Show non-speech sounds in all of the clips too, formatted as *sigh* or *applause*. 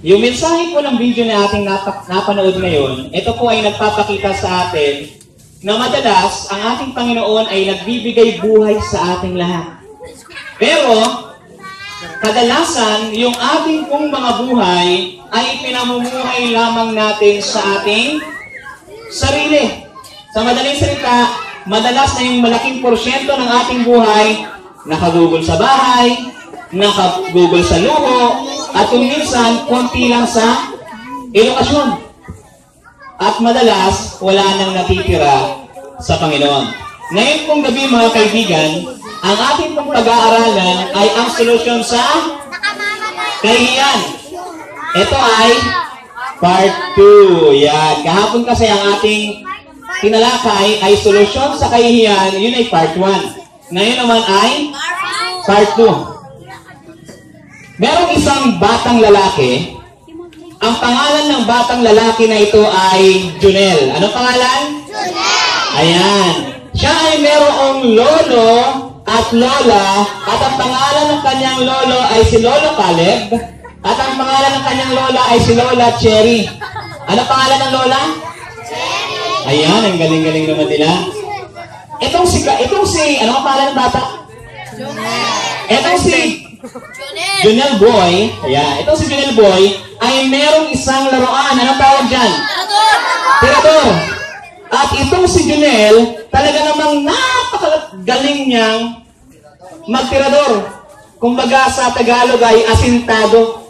Yung mensahe po ng video na ating napa- napanood ngayon, ito po ay nagpapakita sa atin na madalas ang ating Panginoon ay nagbibigay buhay sa ating lahat. Pero, kadalasan, yung ating pong mga buhay ay pinamumuhay lamang natin sa ating sarili. Sa madaling salita, madalas na yung malaking porsyento ng ating buhay nakagugol sa bahay, nakagugol sa luho, at kung minsan, konti lang sa edukasyon. At madalas, wala nang natitira sa Panginoon. Ngayon pong gabi mga kaibigan, ang ating pong pag-aaralan ay ang solusyon sa kahihiyan. Ito ay part 2. Yan. Kahapon kasi ang ating tinalakay ay solusyon sa kahihiyan. Yun ay part 1. Ngayon naman ay part 2. Merong isang batang lalaki. Ang pangalan ng batang lalaki na ito ay Junel. Ano pangalan? Ayan. Siya ay merong lolo at lola at ang pangalan ng kanyang lolo ay si Lolo Caleb at ang pangalan ng kanyang lola ay si Lola Cherry. Ano pangalan ng lola? Ayan, ang galing-galing naman nila. Itong si, itong si, ano ang pangalan ng bata? Itong si Junel Boy, ayan, itong si Junel Boy ay merong isang laruan. Anong tawag dyan? Tirador. At itong si Junel, talaga namang napakagaling niyang magtirador. Kumbaga sa Tagalog ay asintado.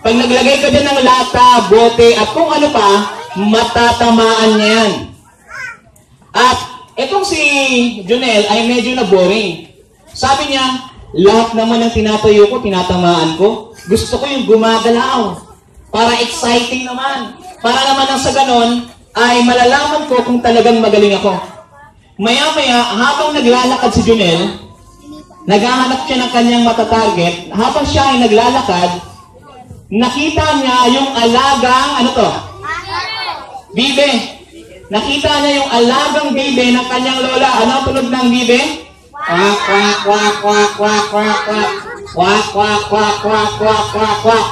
Pag naglagay ka dyan ng lata, bote, at kung ano pa, matatamaan niya yan. At itong si Junel ay medyo na boring. Sabi niya, lahat naman ng tinatayo ko, tinatamaan ko. Gusto ko yung gumagalaw. Para exciting naman. Para naman ang sa ganon, ay malalaman ko kung talagang magaling ako. Maya-maya, habang naglalakad si Junel, naghahanap siya ng kanyang matatarget. Habang siya ay naglalakad, nakita niya yung alagang, ano to? Bibe. Nakita niya yung alagang bibe ng kanyang lola. Ano ang tunog ng bibe? Kwak, kwak, kwak, kwak, kwak, kwak, kwak. Kwak, kwak, kwak, kwak, kwak, kwak, kwak.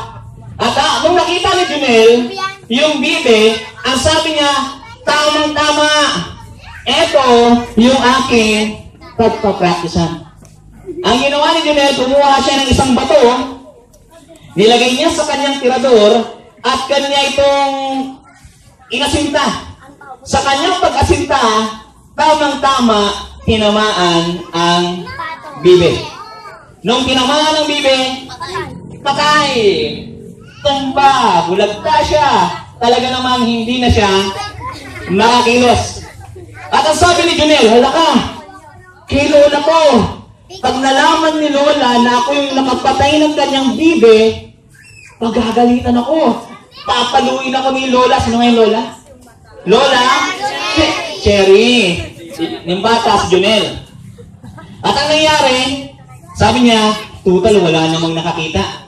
At ah, nung nakita ni Junel, yung bibe, ang sabi niya, tamang-tama. Ito yung aking pagpapracticean. Ang ginawa ni Junel, kumuha siya ng isang bato, nilagay niya sa kanyang tirador, at kanya itong inasinta. Sa kanyang pag-asinta, tamang-tama, tinamaan ang bibe. Nung tinamaan ang bibe, patay! Tumba! Bulagta siya! Talaga namang hindi na siya makakilos. At ang sabi ni Junel, hala ka! Kay Lola ko! Pag nalaman ni Lola na ako yung nakapatay ng kanyang bibe, pagagalitan ako. Papaluin ako ni Lola. Sino nga yung Lola? Lola? Che- Cherry. Yung bata, si Junel. At ang nangyari, sabi niya, total wala namang nakakita.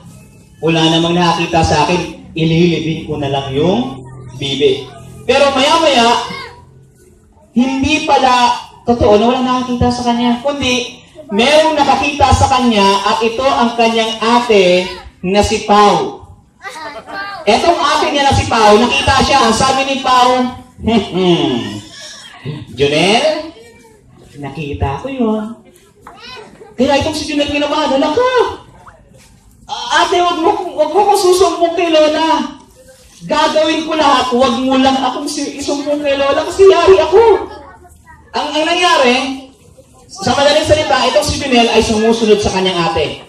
Wala namang nakakita sa akin. Ililibing ko na lang yung bibe. Pero maya-maya, hindi pala totoo na walang nakakita sa kanya. Kundi, merong nakakita sa kanya at ito ang kanyang ate na si Pau. Etong ate niya na si Pau, nakita siya. Ang sabi ni Pau, *laughs* hmm, Junel, nakita ko yun. Kaya itong si Junel ginabahan, hala ka! Ah, Ate, wag mo, wag mo ko kay Lola. Gagawin ko lahat, wag mo lang akong isumbong kay Lola kasi yari ako. Ang, ang nangyari, sa madaling salita, itong si Junel ay sumusunod sa kanyang ate.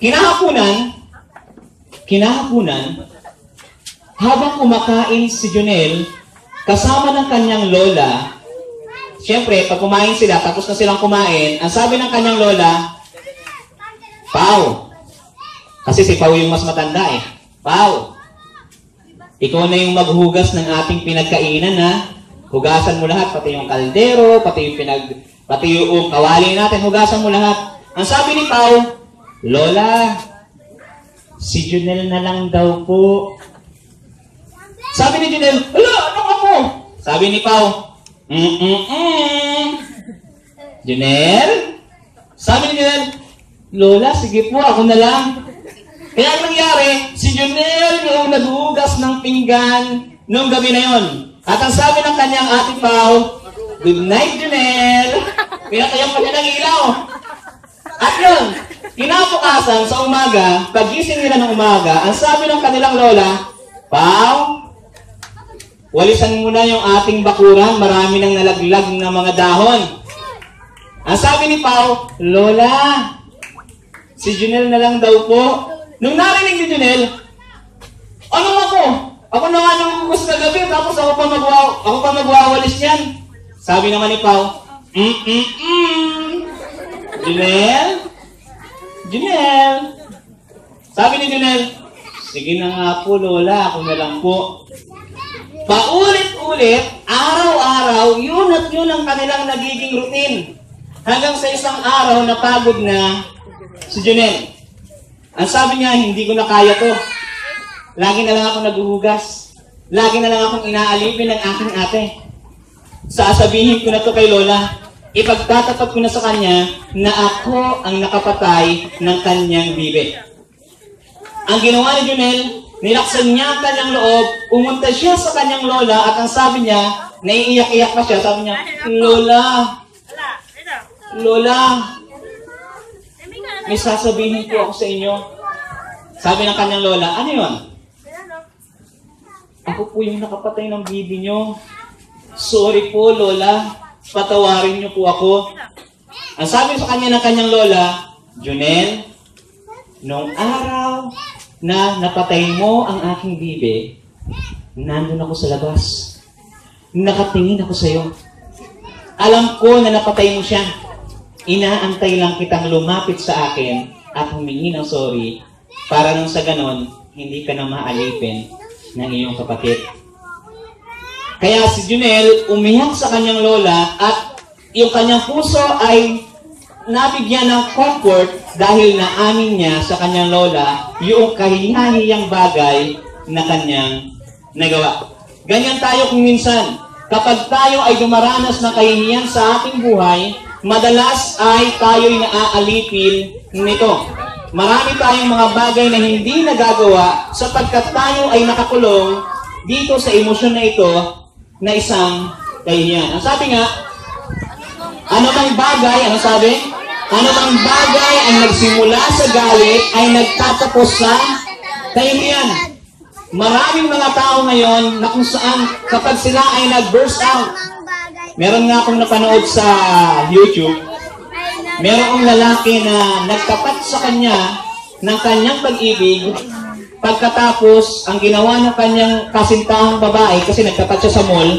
Kinahapunan, kinahapunan, habang kumakain si Junel, kasama ng kanyang lola, Siyempre, pag kumain sila, tapos na silang kumain, ang sabi ng kanyang lola, Pau, kasi si Pau yung mas matanda eh. Pau, ikaw na yung maghugas ng ating pinagkainan ha. Hugasan mo lahat, pati yung kaldero, pati yung pinag, pati yung kawali natin, hugasan mo lahat. Ang sabi ni Pau, Lola, si Junel na lang daw po. Sabi ni Junel, Hala, ano ako? Sabi ni Pau, Mm-mm-mm. Junel? Sabi ni Junel, Lola, sige po, ako na lang. Kaya ang nangyari, si Junel yung naghugas ng pinggan noong gabi na yon. At ang sabi ng kanyang ate Pao, Good night, Junel! Pinakayan pa siya ng ilaw. At yun, kinabukasan sa umaga, pagising nila ng umaga, ang sabi ng kanilang lola, Pao, walisan mo na yung ating bakuran, marami nang nalaglag na mga dahon. Ang sabi ni Pao, Lola, si Junel na lang daw po. Nung narinig ni Junel, ano ako? Ako na nga nang gusto kagabi, tapos ako pa, magwa ako pa magwawalis niyan. Sabi naman ni Pao, mm-mm-mm. Junel? Junel? Sabi ni Junel, sige na nga po, Lola, ako na lang po. Paulit-ulit, araw-araw, yun at yun ang kanilang nagiging routine. Hanggang sa isang araw, napagod na si Junel. Ang sabi niya, hindi ko na kaya to. Lagi na lang ako naghuhugas. Lagi na lang akong inaalipin ng aking ate. Sasabihin ko na to kay Lola. Ipagtatapat ko na sa kanya na ako ang nakapatay ng kanyang bibi. Ang ginawa ni Junel, nilaksan niya ang kanyang loob, umunta siya sa kanyang lola at ang sabi niya, naiiyak-iyak na siya, sabi niya, Lola, Lola, may sasabihin po ako sa inyo. Sabi ng kanyang lola, ano yun? Ako po yung nakapatay ng bibi niyo. Sorry po, Lola. Patawarin niyo po ako. Ang sabi sa kanya ng kanyang lola, Junel, nung araw na napatay mo ang aking bibi, nandun ako sa labas. Nakatingin ako sa iyo. Alam ko na napatay mo siya. Inaantay lang kitang lumapit sa akin at humingi ng sorry para nang sa ganon, hindi ka na maalipin ng iyong kapatid. Kaya si Junel umiyak sa kanyang lola at yung kanyang puso ay nabigyan ng comfort dahil naamin niya sa kanyang lola yung kahihahiyang bagay na kanyang nagawa. Ganyan tayo kung minsan. Kapag tayo ay dumaranas ng kahihiyan sa ating buhay, madalas ay tayo'y naaalipin nito. Marami tayong mga bagay na hindi nagagawa sapagkat tayo ay nakakulong dito sa emosyon na ito na isang kahihiyan. Ang sabi nga, ano mang bagay, ano sabi? Ano mang bagay ang nagsimula sa galit ay nagtatapos sa kahihiyan. Maraming mga tao ngayon na kung saan kapag sila ay nag-burst out, meron nga akong napanood sa YouTube, merong lalaki na nagtapat sa kanya ng kanyang pag-ibig pagkatapos ang ginawa ng kanyang kasintahang babae kasi nagtapat siya sa mall,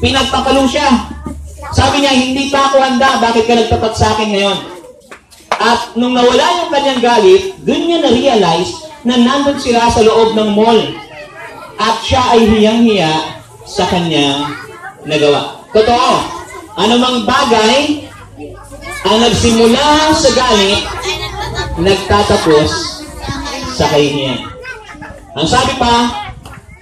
pinagpakalong siya. Sabi niya, hindi pa ako handa, bakit ka nagtapat sa akin ngayon? At nung nawala yung kanyang galit, dun niya na-realize na nandun sila sa loob ng mall. At siya ay hiyang-hiya sa kanyang nagawa. Totoo, anumang bagay ang nagsimula sa galit, nagtatapos sa kahihiyan. Ang sabi pa,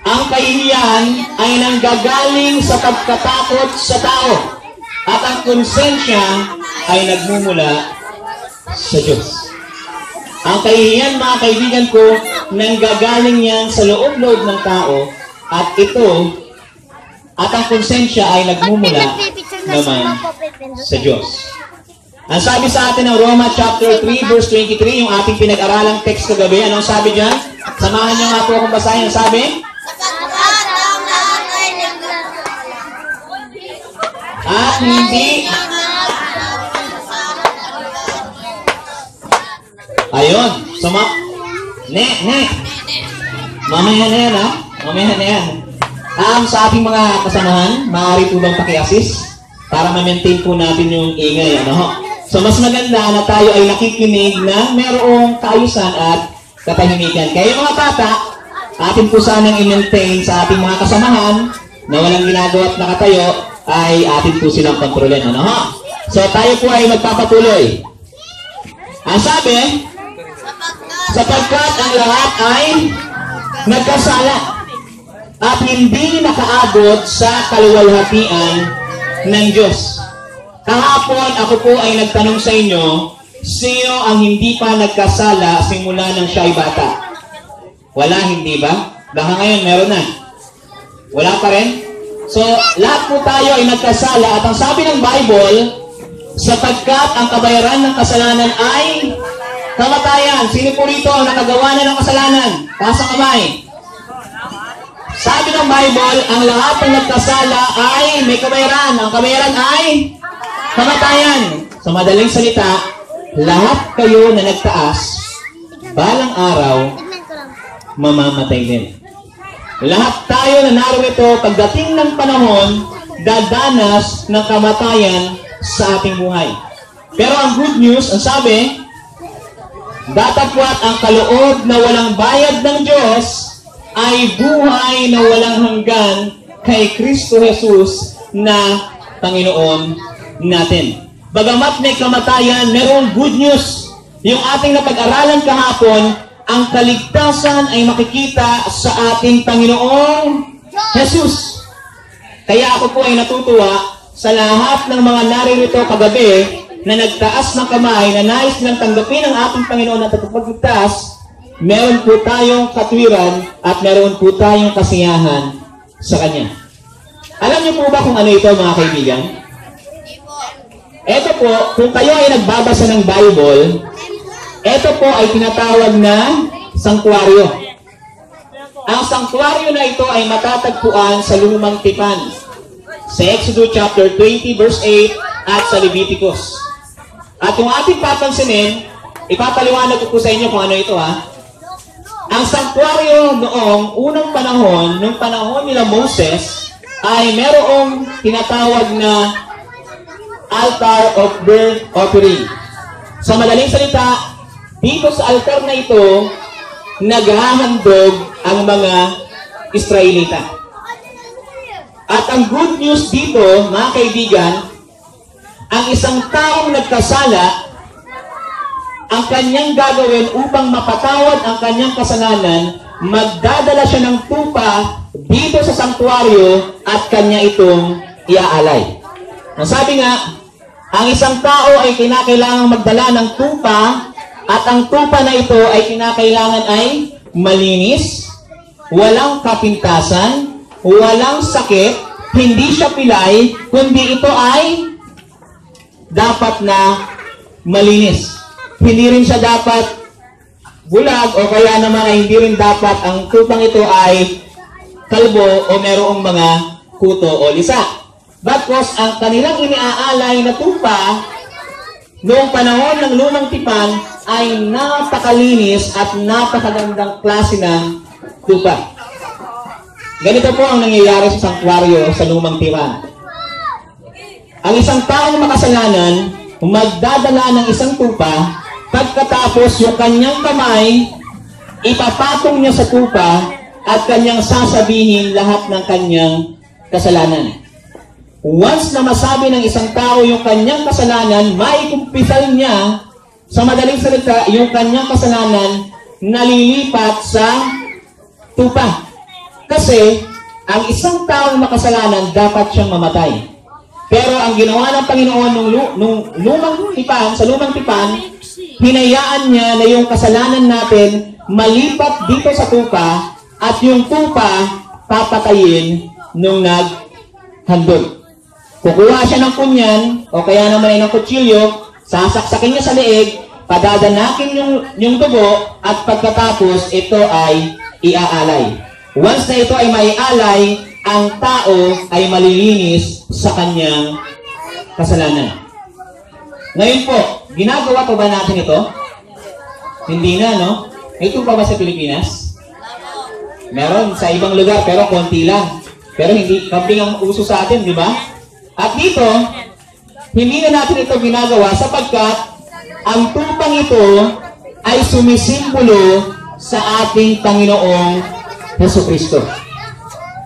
ang kahihiyan ay nanggagaling sa pagkatakot sa tao at ang konsensya ay nagmumula sa Diyos. Ang kahihiyan, mga kaibigan ko, nanggagaling yan sa loob-loob ng tao at ito at ang konsensya ay nagmumula naman sa Diyos. Ang sabi sa atin ng Roma chapter 3 verse 23, yung ating pinag-aralang text kagabi, anong sabi diyan? Samahan niyo nga po akong basahin. Ang sabi? Sapagkat ang lahat ay Hindi Ayun, suma Ne, ne. Mamaya na yan, ha? Mamaya na yan. Um, sa ating mga kasamahan, maaari po bang paki-assist para ma-maintain po natin yung ingay, ano? So, mas maganda na tayo ay nakikinig na merong kaayusan at katahimikan. Kaya mga bata, atin po sanang i-maintain sa ating mga kasamahan na walang ginagawa at nakatayo, ay atin po silang kontrolin, ano ho? So, tayo po ay magpapatuloy. Ang sabi, sapagkat ang lahat ay nagkasala at hindi nakaabot sa kaluwalhatian ng Diyos. Kahapon ako po ay nagtanong sa inyo, sino ang hindi pa nagkasala simula ng siya ay bata? Wala, hindi ba? Baka ngayon meron na. Wala pa rin? So, lahat po tayo ay nagkasala at ang sabi ng Bible, sapagkat ang kabayaran ng kasalanan ay kamatayan. Sino po rito ang nakagawa na ng kasalanan? Taas ang kamay. Sabi ng Bible, ang lahat ng nagkasala ay may kabayaran. Ang kabayaran ay kamatayan. Sa madaling salita, lahat kayo na nagtaas, balang araw, mamamatay din. Lahat tayo na narito, pagdating ng panahon, dadanas ng kamatayan sa ating buhay. Pero ang good news, ang sabi, datapwat ang kaloob na walang bayad ng Diyos ay buhay na walang hanggan kay Kristo Jesus na Panginoon natin. Bagamat may kamatayan, merong good news. Yung ating napag-aralan kahapon, ang kaligtasan ay makikita sa ating Panginoong Jesus. Kaya ako po ay natutuwa sa lahat ng mga naririto kagabi na nagtaas ng kamay na nais nilang tanggapin ang ating Panginoon at tagapagligtas, meron po tayong katwiran at meron po tayong kasiyahan sa Kanya. Alam niyo po ba kung ano ito mga kaibigan? Ito po, kung kayo ay nagbabasa ng Bible, ito po ay tinatawag na sanktuaryo. Ang sanktuaryo na ito ay matatagpuan sa lumang tipan. Sa Exodus chapter 20 verse 8 at sa Leviticus. At kung ating papansinin, ipapaliwanag ko po sa inyo kung ano ito ha. Ang sanktuaryo noong unang panahon, nung panahon nila Moses, ay merong tinatawag na altar of burnt offering. Sa madaling salita, dito sa altar na ito, naghahandog ang mga Israelita. At ang good news dito, mga kaibigan, ang isang taong nagkasala, ang kanyang gagawin upang mapatawad ang kanyang kasalanan, magdadala siya ng tupa dito sa sanktuaryo at kanya itong iaalay. Ang sabi nga, ang isang tao ay kinakailangang magdala ng tupa at ang tupa na ito ay kinakailangan ay malinis, walang kapintasan, walang sakit, hindi siya pilay, kundi ito ay dapat na malinis. Hindi rin siya dapat bulag o kaya naman ay hindi rin dapat ang tupang ito ay kalbo o merong mga kuto o lisa. Bakos ang kanilang iniaalay na tupa noong panahon ng lumang tipan ay napakalinis at napakagandang klase ng tupa. Ganito po ang nangyayari sa sanktuaryo sa lumang tipan. Ang isang taong makasalanan, magdadala ng isang tupa, pagkatapos yung kanyang kamay, ipapatong niya sa tupa at kanyang sasabihin lahat ng kanyang kasalanan. Once na masabi ng isang tao yung kanyang kasalanan, maikumpisal niya, sa madaling salita, yung kanyang kasalanan nalilipat sa tupa. Kasi, ang isang taong makasalanan, dapat siyang mamatay. Pero ang ginawa ng Panginoon nung, nung lumang tipan, sa lumang tipan, hinayaan niya na yung kasalanan natin malipat dito sa tupa at yung tupa papatayin nung naghandog. Kukuha siya ng kunyan o kaya naman ay ng kutsilyo, sasaksakin niya sa leeg, padadanakin yung, yung dugo at pagkatapos ito ay iaalay. Once na ito ay maialay, ang tao ay malilinis sa kanyang kasalanan. Ngayon po, ginagawa pa ba natin ito? Hindi na, no? Ito pa ba sa Pilipinas? Meron sa ibang lugar, pero konti lang. Pero hindi, kambing ang uso sa atin, di ba? At dito, hindi na natin ito ginagawa sapagkat ang tupang ito ay sumisimbolo sa ating Panginoong Heso Kristo.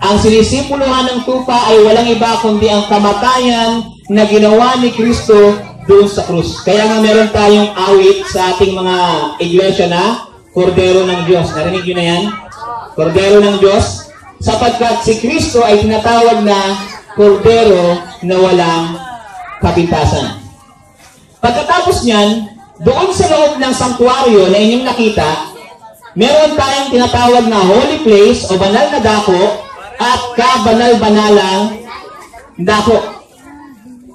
Ang sinisimbolohan ng tupa ay walang iba kundi ang kamatayan na ginawa ni Kristo doon sa krus. Kaya nga meron tayong awit sa ating mga iglesia na Kordero ng Diyos. Narinig yun na yan? Kordero ng Diyos. Sapagkat si Kristo ay tinatawag na Kordero na walang kapintasan. Pagkatapos niyan, doon sa loob ng sanktuaryo na inyong nakita, meron tayong tinatawag na holy place o banal na dako at kabanal-banalang dako.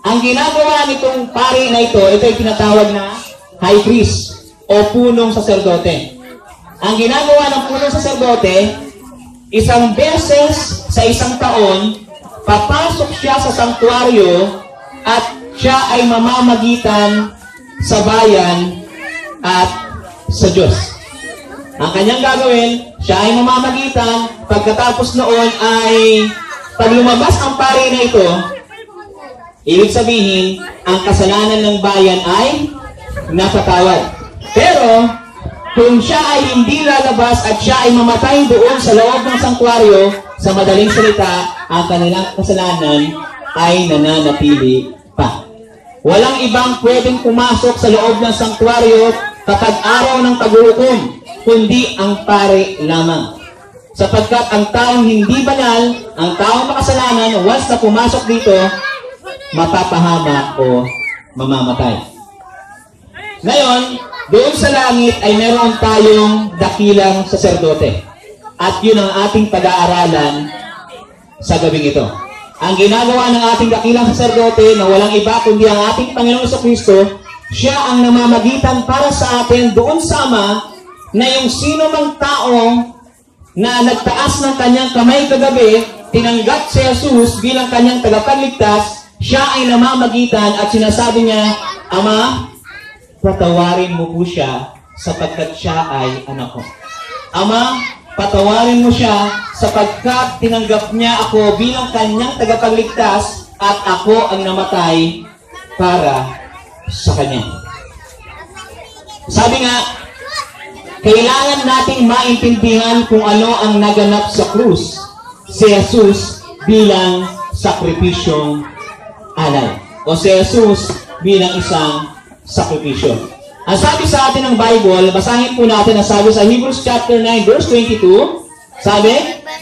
Ang ginagawa nitong pari na ito, ito ay tinatawag na high priest o punong saserdote. Ang ginagawa ng punong saserdote, isang beses sa isang taon, papasok siya sa sanktuaryo at siya ay mamamagitan sa bayan at sa Diyos. Ang kanyang gagawin, siya ay mamamagitan, pagkatapos noon ay pag lumabas ang pari na ito, ibig sabihin, ang kasalanan ng bayan ay napatawad. Pero, kung siya ay hindi lalabas at siya ay mamatay doon sa loob ng sanktuaryo, sa madaling salita, ang kanilang kasalanan ay nananatili pa. Walang ibang pwedeng pumasok sa loob ng sanktuaryo kapag araw ng paghuhukom, kundi ang pare lamang. Sapagkat ang taong hindi banal, ang taong makasalanan, once na pumasok dito, mapapahama o mamamatay. Ngayon, doon sa langit ay meron tayong dakilang saserdote. At yun ang ating pag-aaralan sa gabing ito. Ang ginagawa ng ating dakilang saserdote na walang iba kundi ang ating Panginoon sa Kristo, siya ang namamagitan para sa atin doon sa Ama na yung sino mang tao na nagtaas ng kanyang kamay kagabi, tinanggap si Jesus bilang kanyang tagapagligtas, siya ay namamagitan at sinasabi niya, Ama, patawarin mo po siya sapagkat siya ay anak ko. Ama, patawarin mo siya sapagkat tinanggap niya ako bilang kanyang tagapagligtas at ako ang namatay para sa kanya. Sabi nga, kailangan nating maintindihan kung ano ang naganap sa krus si Jesus bilang sakripisyong alay. O si Jesus bilang isang sakripisyo. Ang sabi sa atin ng Bible, basahin po natin ang sabi sa Hebrews chapter 9 verse 22. Sabi,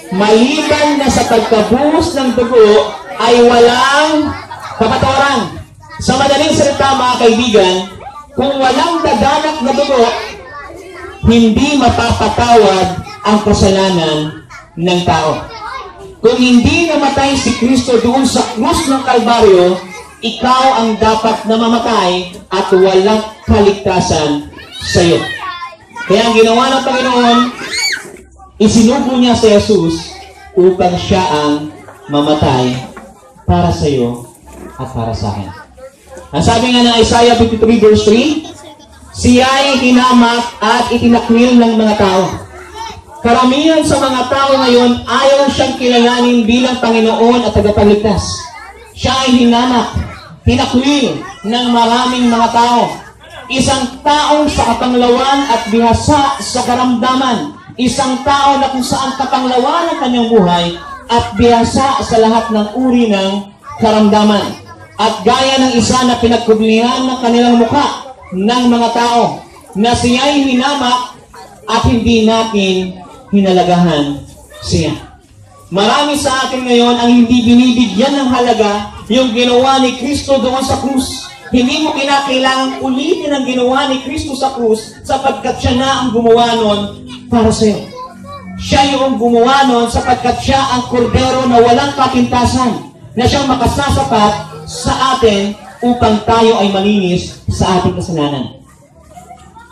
maliban na sa pagkabuhos ng dugo ay walang kapatawaran. Sa madaling salita mga kaibigan, kung walang dadanak na dugo, hindi mapapatawad ang kasalanan ng tao. Kung hindi namatay si Kristo doon sa krus ng Kalbaryo, ikaw ang dapat na mamatay at walang kaligtasan sa iyo. Kaya ang ginawa ng Panginoon, isinubo niya si Jesus upang siya ang mamatay para sa iyo at para sa akin. Ang sabi nga ng Isaiah 53 verse 3, siya ay hinamak at itinakwil ng mga tao. Karamihan sa mga tao ngayon ayaw siyang kilalanin bilang Panginoon at tagapagligtas. Siya ay hinamak, tinakwil ng maraming mga tao. Isang taong sa kapanglawan at bihasa sa karamdaman. Isang tao na kung saan kapanglawan ang kanyang buhay at bihasa sa lahat ng uri ng karamdaman. At gaya ng isa na pinagkublihan ng kanilang mukha ng mga tao na siya'y hinamak at hindi natin hinalagahan siya. Marami sa atin ngayon ang hindi binibigyan ng halaga yung ginawa ni Kristo doon sa krus. Hindi mo kinakailangang ulitin ang ginawa ni Kristo sa krus sapagkat siya na ang gumawa nun para sa iyo. Siya yung gumawa nun sapagkat siya ang kordero na walang kapintasan na siyang makasasapat sa atin upang tayo ay malinis sa ating kasalanan.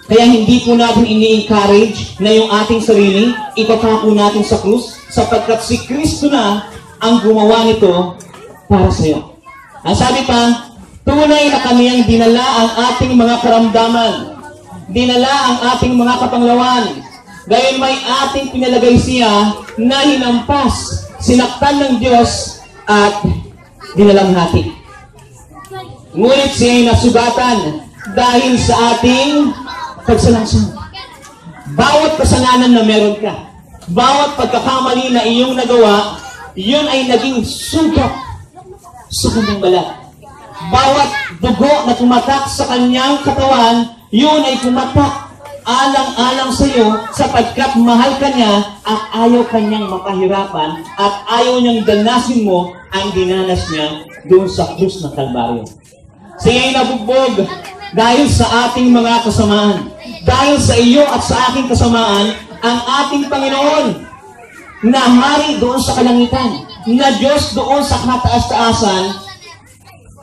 Kaya hindi po natin ini-encourage na yung ating sarili, ipapako natin sa krus, sapagkat si Kristo na ang gumawa nito para sa iyo. Ang sabi pa, tunay na kaniyang dinala ang ating mga karamdaman, dinala ang ating mga kapanglawan, gayon may ating pinalagay siya na hinampas, sinaktan ng Diyos at dinalamhati. Ngunit siya nasugatan dahil sa ating pagsalansan. Bawat kasalanan na meron ka, bawat pagkakamali na iyong nagawa, yun ay naging sugat sa kanyang balat. Bawat dugo na tumatak sa kanyang katawan, yun ay tumatak alang-alang sa iyo sapagkat mahal ka niya at ayaw kanyang makahirapan at ayaw niyang danasin mo ang dinanas niya doon sa krus ng Kalbaryo. Siya ay nabugbog dahil sa ating mga kasamaan. Dahil sa iyo at sa aking kasamaan, ang ating Panginoon na hari doon sa kalangitan, na Diyos doon sa kataas-taasan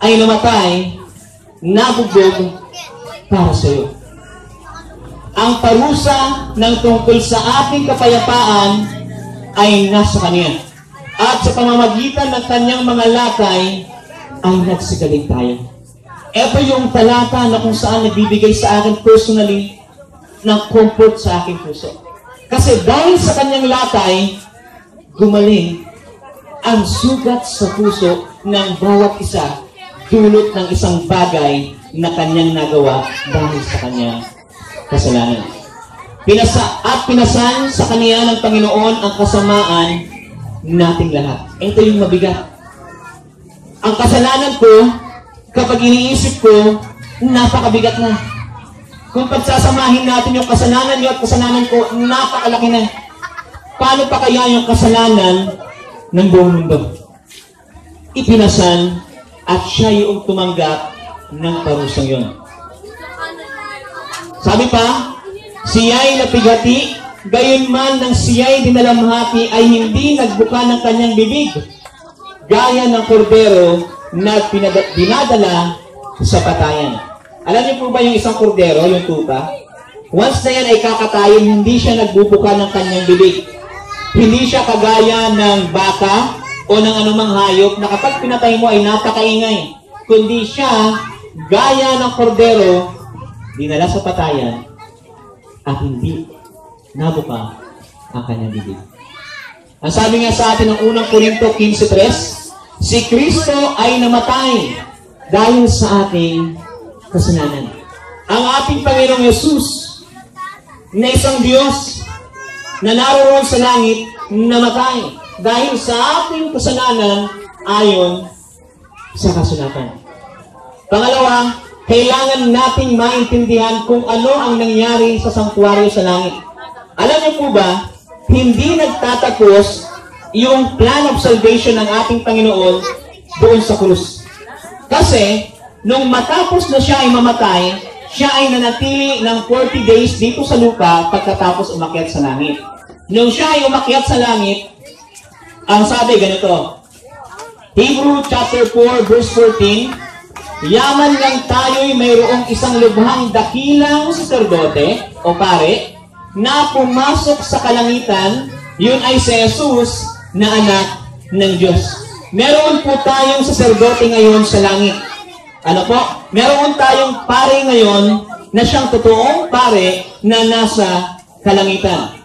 ay namatay, nabugbog para sa iyo. Ang parusa ng tungkol sa ating kapayapaan ay nasa Kanya. At sa pamamagitan ng Kanyang mga lakay, ay nagsigaling tayo. Ito yung talata na kung saan nagbibigay sa akin personally ng comfort sa aking puso. Kasi dahil sa kanyang lakay, gumaling ang sugat sa puso ng bawat isa dulot ng isang bagay na kanyang nagawa dahil sa kanyang kasalanan. Pinasa at pinasan sa kanya ng Panginoon ang kasamaan nating lahat. Ito yung mabigat. Ang kasalanan ko, kapag iniisip ko, napakabigat na. Kung pagsasamahin natin yung kasalanan niyo at kasalanan ko, napakalaki na. Paano pa kaya yung kasalanan ng buong mundo? Ipinasan at siya yung tumanggap ng parusang yon. Sabi pa, siya'y napigati, gayon man ng siya'y dinalamhati ay hindi nagbuka ng kanyang bibig, gaya ng kordero na pinada- dinadala sa patayan. Alam niyo po ba yung isang kordero, yung tupa? Once na yan ay kakatayin, hindi siya nagbubuka ng kanyang bibig. Hindi siya kagaya ng baka o ng anumang hayop na kapag pinatay mo ay napakaingay. Kundi siya, gaya ng kordero, dinala sa patayan at hindi nabuka ang kanyang bibig. Ang sabi nga sa atin ng unang Korinto 15.3, si Kristo ay namatay dahil sa ating kasalanan. Ang ating Panginoong Yesus na isang Diyos na naroon sa langit, namatay dahil sa ating kasalanan ayon sa kasulatan. Pangalawa, kailangan nating maintindihan kung ano ang nangyari sa sanktuaryo sa langit. Alam niyo po ba, hindi nagtatapos yung plan of salvation ng ating Panginoon doon sa krus. Kasi, nung matapos na siya ay mamatay, siya ay nanatili ng 40 days dito sa lupa pagkatapos umakyat sa langit. Nung siya ay umakyat sa langit, ang sabi ganito, Hebrew chapter 4 verse 14, Yaman lang tayo'y mayroong isang lubhang dakilang saserdote o pare na pumasok sa kalangitan, yun ay si Jesus na anak ng Diyos. Meron po tayong saserdote ngayon sa langit. Ano po? Meron tayong pare ngayon na siyang totoong pare na nasa kalangitan.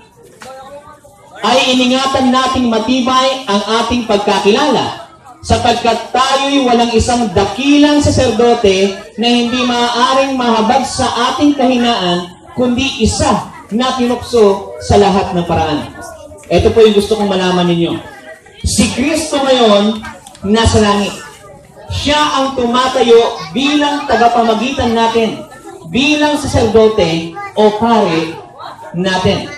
Ay iningatan nating matibay ang ating pagkakilala sapagkat tayo'y walang isang dakilang saserdote na hindi maaaring mahabag sa ating kahinaan kundi isa na tinukso sa lahat ng paraan. Ito po yung gusto kong malaman ninyo. Si Kristo ngayon nasa langit. Siya ang tumatayo bilang tagapamagitan natin, bilang saserdote o pare natin.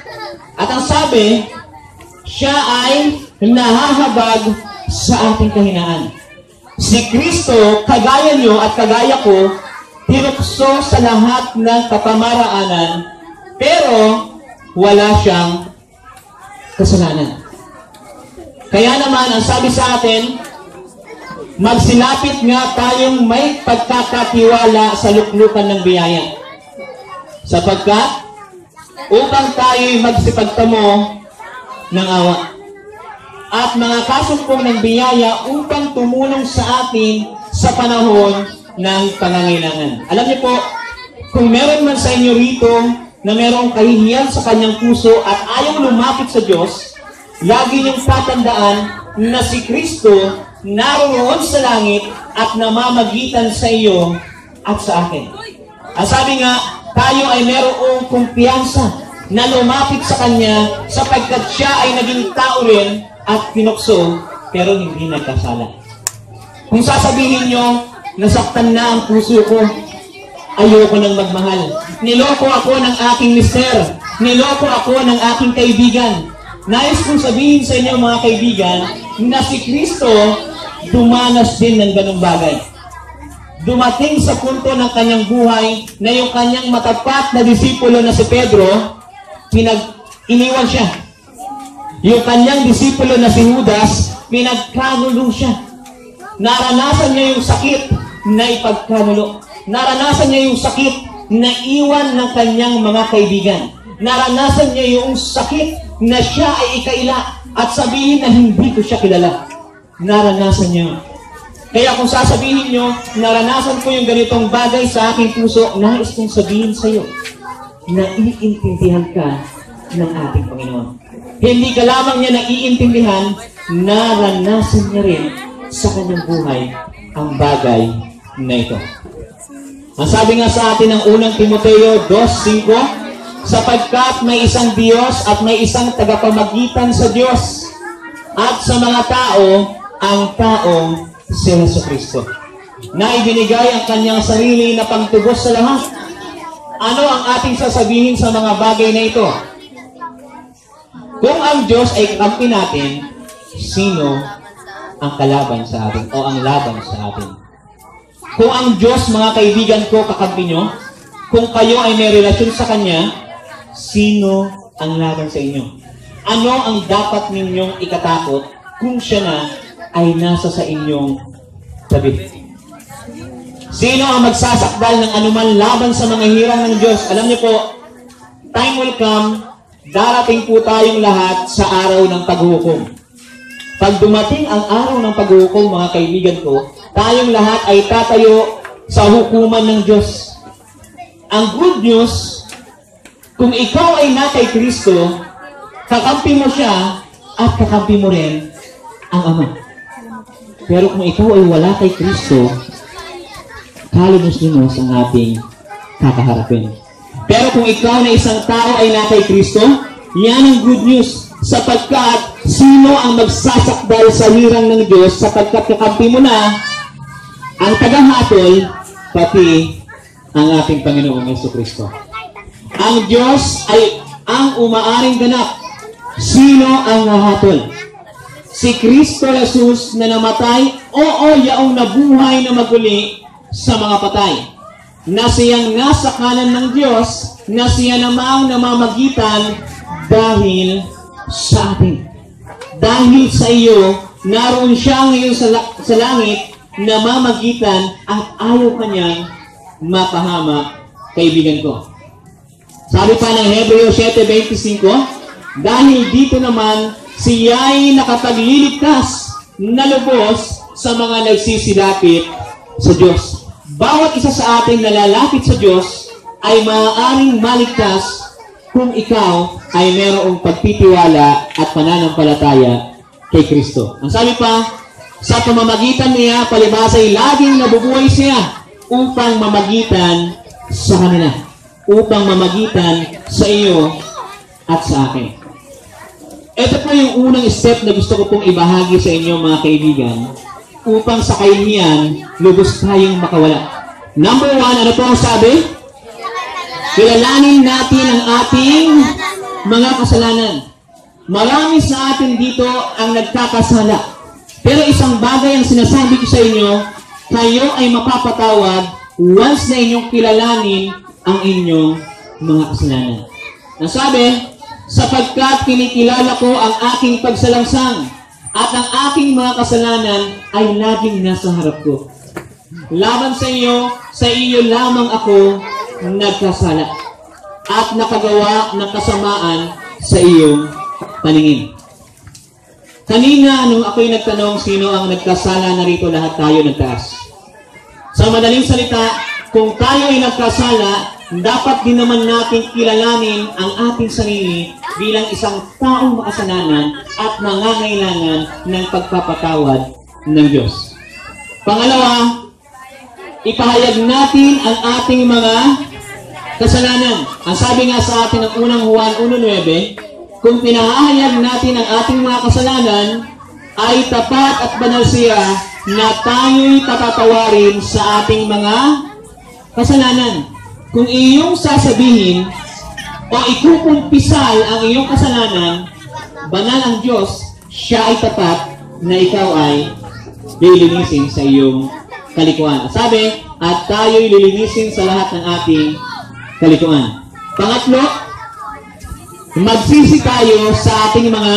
At ang sabi, siya ay nahahabag sa ating kahinaan. Si Kristo, kagaya nyo at kagaya ko, tinukso sa lahat ng kapamaraanan, pero wala siyang kasalanan. Kaya naman, ang sabi sa atin, magsilapit nga tayong may pagkakatiwala sa luklukan ng biyaya. Sapagkat, upang tayo'y magsipagtamo ng awa. At mga kasumpong ng biyaya upang tumulong sa atin sa panahon ng pangangailangan. Alam niyo po, kung meron man sa inyo rito na merong kahihiyan sa kanyang puso at ayaw lumapit sa Diyos, lagi niyong tatandaan na si Kristo naroon sa langit at namamagitan sa iyo at sa akin. Ang sabi nga, tayo ay merong kumpiyansa na lumapit sa Kanya sapagkat siya ay naging tao rin at pinukso pero hindi nagkasala. Kung sasabihin nyo, nasaktan na ang puso ko, ayoko nang magmahal. Niloko ako ng aking mister. Niloko ako ng aking kaibigan. Nais kong sabihin sa inyo mga kaibigan na si Kristo dumanas din ng ganong bagay. Dumating sa punto ng kanyang buhay na yung kanyang matapat na disipulo na si Pedro, pinag iniwan siya. Yung kanyang disipulo na si Judas, pinagkanulo siya. Naranasan niya yung sakit na ipagkanulo. Naranasan niya yung sakit na iwan ng kanyang mga kaibigan. Naranasan niya yung sakit na siya ay ikaila at sabihin na hindi ko siya kilala. Naranasan niya. Kaya kung sasabihin nyo, naranasan ko yung ganitong bagay sa aking puso, nais kong sabihin sa iyo na iintindihan ka ng ating Panginoon. Hindi ka lamang niya naiintindihan, naranasan niya rin sa kanyang buhay ang bagay na ito. Ang sabi nga sa atin ng unang Timoteo 2.5, sapagkat may isang Diyos at may isang tagapamagitan sa Diyos at sa mga tao, ang taong si Yesu Kristo na ibinigay ang kanyang sarili na pangtubos sa lahat. Ano ang ating sasabihin sa mga bagay na ito? Kung ang Diyos ay kakampi natin, sino ang kalaban sa atin o ang laban sa atin? Kung ang Diyos, mga kaibigan ko, kakampi nyo, kung kayo ay may relasyon sa Kanya, sino ang laban sa inyo? Ano ang dapat ninyong ikatakot kung siya na ay nasa sa inyong tabi? Sino ang magsasakdal ng anuman laban sa mga hirang ng Diyos? Alam niyo po, time will come, darating po tayong lahat sa araw ng paghuhukom. Pag dumating ang araw ng paghuhukom, mga kaibigan ko, tayong lahat ay tatayo sa hukuman ng Diyos. Ang good news, kung ikaw ay na kay Kristo, kakampi mo siya at kakampi mo rin ang Ama. Pero kung ikaw ay wala kay Kristo, kalimos-limos ang ating kakaharapin. Pero kung ikaw na isang tao ay na kay Kristo, yan ang good news. Sapagkat sino ang magsasakdal sa hirang ng Diyos sapagkat kakampi mo na ang tagahatol, pati ang ating Panginoong Yeso Kristo. Ang Diyos ay ang umaaring ganap. Sino ang nahatol? Si Kristo Jesus na namatay, oo, yaong nabuhay na maguli sa mga patay. Na siyang nasa kanan ng Diyos, na siya namang namamagitan dahil sa atin. Dahil sa iyo, naroon siya ngayon sa, la- sa langit, namamagitan at ayaw kanyang mapahama, kaibigan ko. Sabi pa ng Hebreo 7.25, dahil dito naman, siya'y nakatagliligtas na lubos sa mga nagsisilapit sa Diyos. Bawat isa sa atin na lalapit sa Diyos ay maaaring maligtas kung ikaw ay mayroong pagtitiwala at pananampalataya kay Kristo. Ang sabi pa, sa pamamagitan niya, palibasa'y laging nabubuhay siya upang mamagitan sa kanila. Upang mamagitan sa iyo at sa akin. Ito po yung unang step na gusto ko pong ibahagi sa inyo mga kaibigan upang sa kainian, lubos tayong makawala. Number one, ano po ang sabi? Kilalanin natin ang ating mga kasalanan. Marami sa atin dito ang nagkakasala. Pero isang bagay ang sinasabi ko sa inyo, kayo ay mapapatawad once na inyong kilalanin ang inyong mga kasalanan. Nasabi, sapagkat kinikilala ko ang aking pagsalangsang at ang aking mga kasalanan ay laging nasa harap ko. Laban sa iyo, sa iyo lamang ako nagkasala at nakagawa ng kasamaan sa iyong paningin. Kanina, nung ako'y nagtanong sino ang nagkasala, narito lahat tayo nagtaas. Sa madaling salita, kung tayo ay nagkasala, dapat din naman natin kilalanin ang ating sarili bilang isang taong makasalanan at nangangailangan ng pagpapatawad ng Diyos. Pangalawa, ipahayag natin ang ating mga kasalanan. Ang sabi nga sa atin ng unang Juan 1.9, kung pinahahayag natin ang ating mga kasalanan, ay tapat at banal siya na tayo'y patatawarin sa ating mga kasalanan. Kung iyong sasabihin o ikukumpisal ang iyong kasalanan, banal ang Diyos, siya ay tapat na ikaw ay lilinisin sa iyong kalikuan. Sabi, at tayo'y lilinisin sa lahat ng ating kalikuan. Pangatlo, magsisi tayo sa ating mga